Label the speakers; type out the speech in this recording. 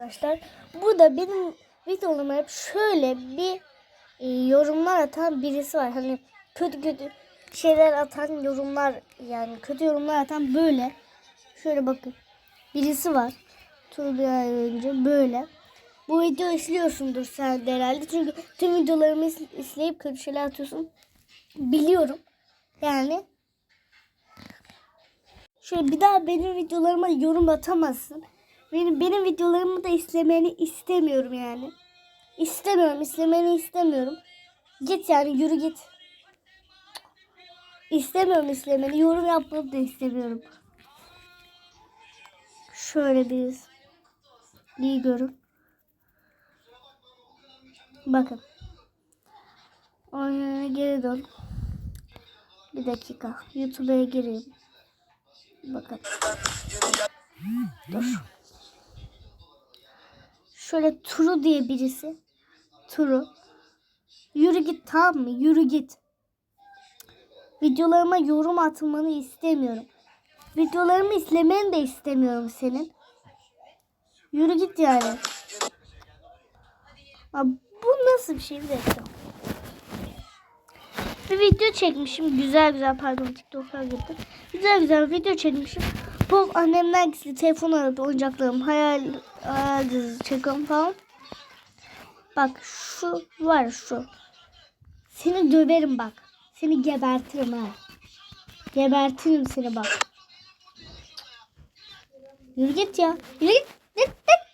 Speaker 1: Arkadaşlar burada benim videolarıma hep şöyle bir e, yorumlar atan birisi var. Hani kötü kötü şeyler atan yorumlar yani kötü yorumlar atan böyle. Şöyle bakın. Birisi var. Tur bir ay önce böyle. Bu videoyu izliyorsundur sen de herhalde. Çünkü tüm videolarımı iz- izleyip kötü şeyler atıyorsun. Biliyorum. Yani Şöyle bir daha benim videolarıma yorum atamazsın. Benim benim videolarımı da izlemeni istemiyorum yani. İstemiyorum, izlemeni istemiyorum. Git yani yürü git. İstemiyorum izlemeni. Yorum yapmanı da istemiyorum. Şöyle bir iyi görün. Bakın. Oyuna geri dön. Bir dakika. YouTube'a gireyim. Bakın. Dur. Şöyle Turu diye birisi. Turu. Yürü git tamam mı? Yürü git. Videolarıma yorum atmanı istemiyorum. Videolarımı izlemeni de istemiyorum senin. Yürü git yani. Abi, bu nasıl bir şey bir. Bir video çekmişim. Güzel güzel pardon TikTok'a gittim. Güzel güzel video çekmişim. Bu annemden gizli telefon aradı oyuncaklarım. Hayal, hayal dizisi çekiyorum falan. Bak şu var şu. Seni döverim bak. Seni gebertirim ha. Gebertirim seni bak. Yürü git ya. Yürü git. Git git.